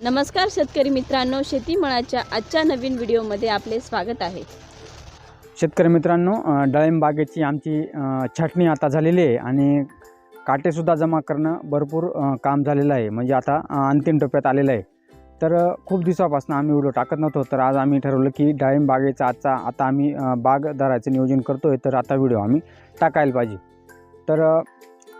नमस्कार शेतकरी मित्रांनो शेतीमळाच्या आजच्या नवीन व्हिडिओमध्ये आपले स्वागत आहे. शेतकरी मित्रांनो डाळिंब बागेची आमची छाटणी आता झालेली आहे आणि काटेसुद्धा जमा करणं भरपूर काम झालेलं आहे. म्हणजे आता अंतिम टप्प्यात आलेलं आहे. तर खूप दिवसापासून आम्ही व्हिडिओ टाकत नव्हतो तर आज आम्ही ठरवलं की डाळिंब बागेचा आजचा आता आम्ही बाग धरायचं नियोजन करतो आहे तर आता व्हिडिओ आम्ही टाकायला पाहिजे. तर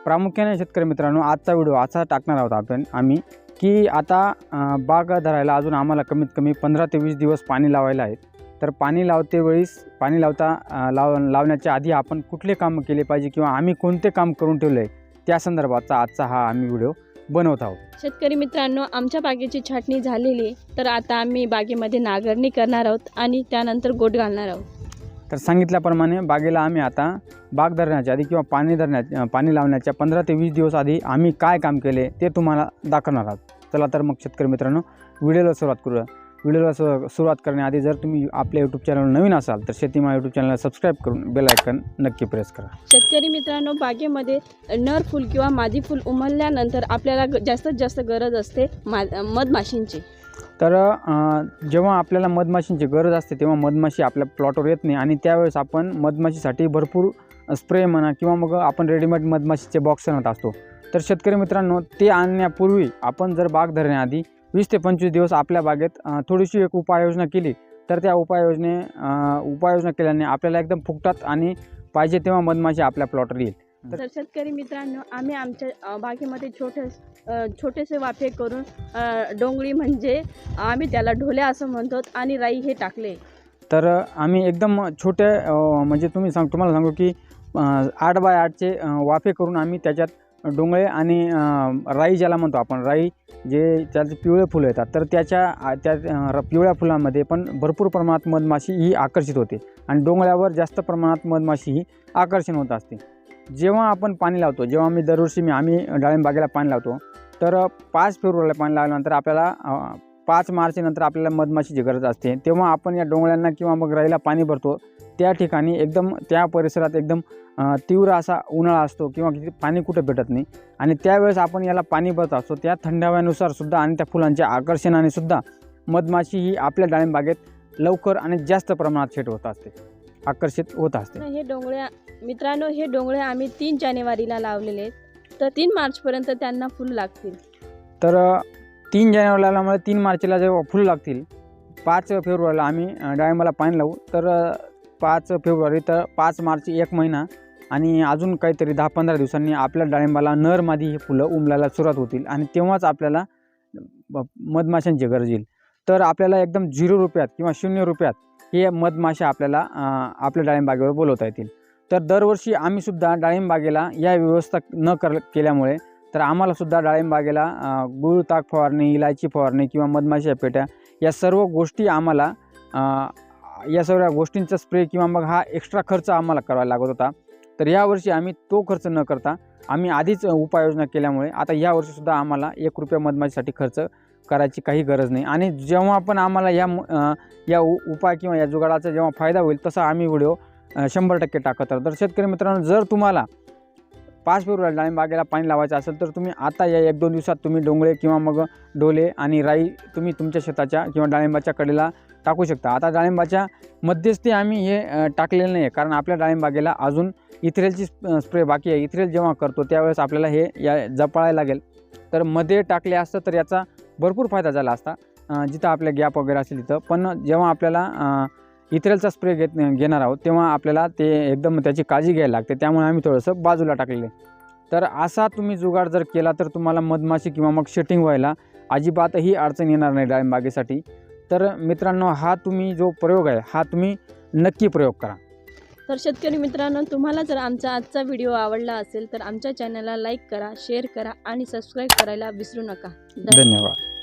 प्रामुख्याने शेतकरी मित्रांनो आजचा व्हिडिओ असा टाकणार आहोत आपण आम्ही की आता बाग धरायला अजून आम्हाला कमीत कमी पंधरा ते वीस दिवस पाणी लावायला आहेत. तर पाणी लावते वेळीस पाणी लावता लाव लावण्याच्या आधी आपण कुठले कामं केले पाहिजे किंवा आम्ही कोणते काम करून ठेवले आहे त्या संदर्भाचा आजचा हा आम्ही व्हिडिओ बनवत आहोत. शेतकरी मित्रांनो आमच्या बागेची छाटणी झालेली आहे. तर आता आम्ही बागेमध्ये नांगरणी करणार आहोत आणि त्यानंतर गोट घालणार आहोत. तर सांगितल्याप्रमाणे बागेला आम्ही आता बाग धरण्याच्या आधी किंवा पाणी धरण्या पाणी लावण्याच्या पंधरा ते वीस दिवस आधी आम्ही काय काम केले ते तुम्हाला दाखवणार आहोत. चला तर मग शेतकरी मित्रांनो व्हिडिओला सुरुवात करूया. व्हिडिओला सु सुरुवात करण्याआधी जर तुम्ही आपल्या यूट्यूब चॅनल नवीन असाल तर शेतीमा यूट्यूब चॅनलला सबस्क्राईब करून बेल आयकन नक्की प्रेस करा. शेतकरी मित्रांनो बागेमध्ये नर फूल किंवा मादी फूल उमलल्यानंतर आपल्याला जास्तीत जास्त गरज असते मा मधमाशींची. तर जेव्हा आपल्याला मधमाशींची गरज असते तेव्हा मधमाशी आपल्या प्लॉटवर येत नाही आणि त्यावेळेस आपण मधमाशीसाठी भरपूर स्प्रे म्हणा किंवा मग आपण रेडीमेड मधमाशीचे बॉक्स आणत असतो. तर शेतकरी मित्रांनो ते आणण्यापूर्वी आपण जर बाग धरण्याआधी वीस ते पंचवीस दिवस आपल्या बागेत थोडीशी एक उपाययोजना केली तर त्या उपाययोजने उपाययोजना केल्याने आपल्याला एकदम फुकटात आणि पाहिजे तेव्हा मधमाशी आपल्या प्लॉटवर येईल. तर शेतकरी मित्रांनो आम्ही आमच्या बागेमध्ये छोटे छोटेसे वाफे करून डोंगळी म्हणजे आम्ही त्याला ढोल्या असं म्हणतो आणि राई हे टाकले. तर आम्ही एकदम छोटे म्हणजे तुम्ही सांग तुम्हाला सांगू की आठ बाय आठचे वाफे करून आम्ही त्याच्यात डोंगळे आणि राई ज्याला म्हणतो आपण राई जे त्याचे पिवळे फुलं येतात तर त्याच्या त्या र- पिवळ्या फुलांमध्ये पण भरपूर प्रमाणात मधमाशी ही आकर्षित होते आणि डोंगळ्यावर जास्त प्रमाणात मधमाशी ही आकर्षण होत असते. जेव्हा आपण पाणी लावतो जेव्हा आम्ही दरवर्षी मी आम्ही डाळिंबागेला पाणी लावतो तर पाच फेब्रुवारीला पाणी लावल्यानंतर आपल्याला पाच मार्चनंतर आपल्याला मधमाशीची गरज असते. तेव्हा आपण या डोंगळ्यांना किंवा मग राईला पाणी भरतो. त्या ठिकाणी एकदम त्या परिसरात एकदम तीव्र असा उन्हाळा असतो किंवा किती पाणी कुठं भेटत नाही. आणि त्यावेळेस आपण याला पाणी भरत असतो. त्या थंडाव्यानुसार सुद्धा आणि त्या फुलांच्या आकर्षणाने सुद्धा मधमाशी ही आपल्या डाळिंब बागेत लवकर आणि जास्त प्रमाणात सेट होत असते. आकर्षित होत असते. हे डोंगळ्या मित्रांनो हे डोंगळे आम्ही तीन जानेवारीला लावलेले आहेत. तर तीन मार्चपर्यंत त्यांना फुल लागतील. तर तीन जानेवारीला आल्यामुळे तीन मार्चला जेव्हा फुलं लागतील पाच फेब्रुवारीला आम्ही डाळिंबाला पाणी लावू. तर पाच फेब्रुवारी तर पाच मार्च एक महिना आणि अजून काहीतरी दहा पंधरा दिवसांनी आपल्या डाळिंबाला नर मादी हे फुलं उमलायला सुरुवात होतील आणि तेव्हाच आपल्याला मधमाशांची गरज येईल. तर आपल्याला एकदम झिरो रुपयात किंवा शून्य रुपयात हे मधमाशा आपल्याला आपल्या डाळिंबागेवर बोलवता येतील. तर दरवर्षी आम्हीसुद्धा डाळिंबागेला या व्यवस्था न कर केल्यामुळे तर आम्हालासुद्धा डाळिंबागेला गुळ ताक फवारणी इलायची फवारणी किंवा मधमाशा पेट्या या सर्व गोष्टी आम्हाला या सर्व गोष्टींचा स्प्रे किंवा मग हा एक्स्ट्रा खर्च आम्हाला करावा लागत होता. तर यावर्षी आम्ही तो खर्च न करता आम्ही आधीच उपाययोजना केल्यामुळे आता यावर्षीसुद्धा आम्हाला एक रुपया मधमाशीसाठी खर्च करायची काही गरज नाही. आणि जेव्हा पण आम्हाला या या उ उपाय किंवा या जुगाडाचा जेव्हा फायदा होईल तसा आम्ही व्हिडिओ शंभर टक्के टाकत राहू. तर शेतकरी मित्रांनो जर तुम्हाला पाच फेब्रुवारी डाळिंबागेला पाणी लावायचं असेल तर तुम्ही आता या एक दोन दिवसात तुम्ही डोंगळे किंवा मग डोले आणि राई तुम्ही तुमच्या शेताच्या किंवा डाळिंबाच्या कडेला टाकू शकता. आता डाळिंबाच्या मध्यस्थी आम्ही हे टाकलेलं नाही आहे कारण आपल्या डाळिंबागेला अजून इथरेलची स्प्रे बाकी आहे. इथरेल जेव्हा करतो त्यावेळेस आपल्याला हे या जपाळायला लागेल. तर मध्ये टाकले असतं तर याचा भरपूर फायदा झाला असता. जिथं आपल्या गॅप वगैरे असेल तिथं. पण जेव्हा आपल्याला इथरेलचा स्प्रे घेत घेणार आहोत. तेव्हा आपल्याला ते एकदम त्याची काळजी घ्यायला लागते. त्यामुळे आम्ही थोडंसं बाजूला टाकलेलं आहे. तर असा तुम्ही जुगाड जर केला तर तुम्हाला मधमाशी किंवा मग शेटिंग व्हायला अजिबातही अडचण येणार नाही डाळिंबागेसाठी. तर मित्रांनो हा तुम्ही जो प्रयोग आहे हा तुम्ही नक्की प्रयोग करा. तर शेतकरी मित्रांनो तुम्हाला जर आमचा आजचा व्हिडिओ आवडला असेल तर आमच्या चॅनलला लाईक करा शेअर करा आणि सबस्क्राईब करायला विसरू नका. धन्यवाद. धन्यवाद.